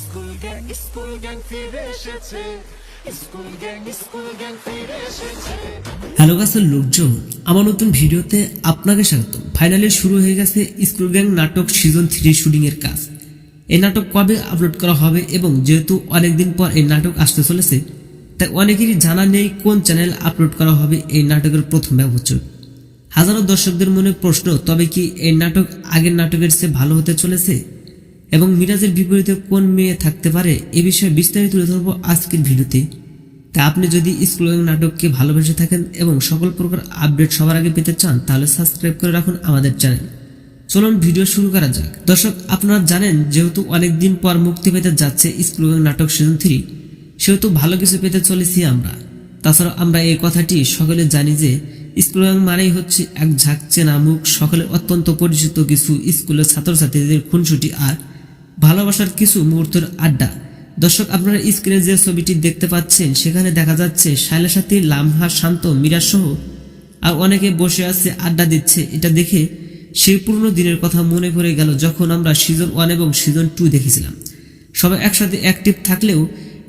School gang hello গাছের লোকজন, আমার নতুন ভিডিওতে আপনাকে স্বাগত ফাইনালি শুরু হয়ে গেছে স্কুল গ্যাং নাটক সিজন থ্রি শুটিং এর কাজ। এই নাটক কবে আপলোড করা হবে এবং যেহেতু অনেকদিন পর এই নাটক আসতে চলেছে, তাই অনেকেরই জানা নেই কোন চ্যানেল আপলোড করা হবে এই নাটকের প্রথম বছর। হাজারো দর্শকদের মনে প্রশ্ন, তবে কি এই নাটক আগের নাটকের চেয়ে ভালো হতে চলেছে? এবং মিরাজের বিপরীতে কোন মেয়ে থাকতে পারে, এ বিষয়ে বিস্তারিত তুলে ধরবো আজকের ভিডিওতে। তা আপনি যদি স্কুল এবং নাটককে ভালোবেসে থাকেন এবং সকল প্রকার আপডেট সবার আগে পেতে চান, তাহলে সাবস্ক্রাইব করে রাখুন আমাদের চ্যানেল চলুন ভিডিও শুরু করা যাক। দর্শক, আপনারা জানেন, যেহেতু অনেকদিন পর মুক্তি পেতে যাচ্ছে স্কুল এবং নাটক সিজন থ্রি সেহেতু ভালো কিছু পেতে চলেছি আমরা। তাছাড়া আমরা এই কথাটি সকলে জানি যে স্কুল এবং মানেই হচ্ছে এক ঝাঁক চেনা মুখ, সকলের অত্যন্ত পরিচিত কিছু স্কুলের ছাত্রছাত্রীদের খুনসুটি আর ভালোবাসার কিছু মুহূর্তের আড্ডা। দর্শক, আপনারা স্ক্রিনে যে ছবিটি দেখতে পাচ্ছেন, সেখানে দেখা যাচ্ছে শায়লা সাথী, লামহা, শান্ত, মীরা সহ আর অনেকে বসে আছে আড্ডা দিচ্ছে। এটা দেখে সেই পুরনো দিনের কথা মনে পড়ে গেল যখন আমরা সিজন ওয়ান এবং সিজন টু দেখেছিলাম। সবাই একসাথে অ্যাক্টিভ থাকলেও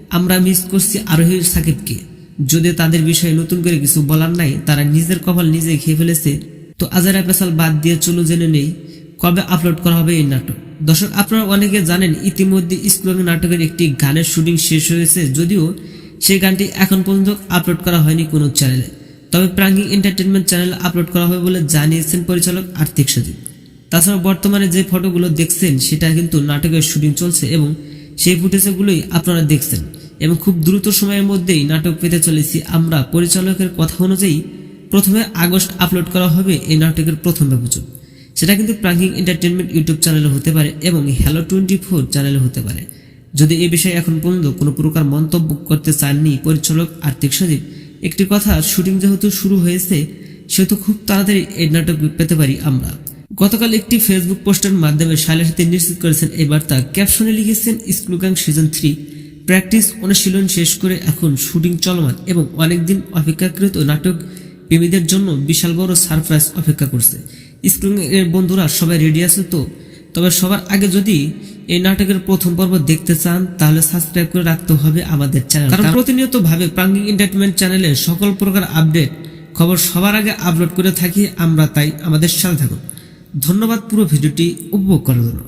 আমরা মিস করছি আরোহী সাকিবকে। যদি তাদের বিষয়ে নতুন করে কিছু বলার নাই, তারা নিজের কপাল নিজে খেয়ে ফেলেছে। তো আজারা পেশাল বাদ দিয়ে চলো জেনে নেই, কবে আপলোড করা হবে এই নাটক? দর্শক, আপনারা অনেকে জানেন, ইতিমধ্যে স্কুল নাটকের একটি গানের শুটিং শেষ হয়েছে, যদিও সেই গানটি এখন পর্যন্ত আপলোড করা হয়নি কোনো চ্যানেলে। তবে প্রাঙ্গিং এন্টারটেনমেন্ট চ্যানেল আপলোড করা হবে বলে জানিয়েছেন পরিচালক আর্থিক সচিব তাছাড়া বর্তমানে যে ফটোগুলো দেখছেন, সেটা কিন্তু নাটকের শুটিং চলছে এবং সেই ফুটেজগুলোই আপনারা দেখছেন। এবং খুব দ্রুত সময়ের মধ্যেই নাটক পেতে চলেছি আমরা। পরিচালকের কথা অনুযায়ী প্রথমে আগস্ট আপলোড করা হবে এই নাটকের প্রথম এপিসোড সেটা কিন্তু প্রাঙ্কিং এন্টারটেনমেন্ট ইউটিউব চ্যানেলে হতে পারে এবং হ্যালো টোয়েন্টি ফোর চ্যানেলে হতে পারে। যদি এই বিষয়ে এখন পর্যন্ত কোনো প্রকার মন্তব্য করতে চাননি পরিচালক আর্থিক সচিব একটি কথা শুটিং যেহেতু শুরু হয়েছে, সেহেতু খুব তাড়াতাড়ি এই নাটক পেতে পারি আমরা। গতকাল একটি ফেসবুক পোস্টের মাধ্যমে শালের সাথে নিশ্চিত করেছেন এই বার্তা। ক্যাপশনে লিখেছেন school gang season three practice অনুশীলন শেষ করে এখন শুটিং চলমান এবং অনেকদিন অপেক্ষাকৃত নাটক প্রেমীদের জন্য বিশাল বড় সারপ্রাইজ অপেক্ষা করছে। স্কুলের বন্ধুরা, সবাই রেডি আছে তো? তবে সবার আগে যদি এই নাটকের প্রথম পর্ব দেখতে চান, তাহলে সাবস্ক্রাইব করে রাখতে হবে আমাদের চ্যানেল কারণ প্রতিনিয়ত ভাবে প্রাঙ্গিক এন্টারটেনমেন্ট চ্যানেলে সকল প্রকার আপডেট খবর সবার আগে আপলোড করে থাকি, আমরা তাই আমাদের সাথে থাকুন। ধন্যবাদ পুরো ভিডিওটি উপভোগ করার জন্য।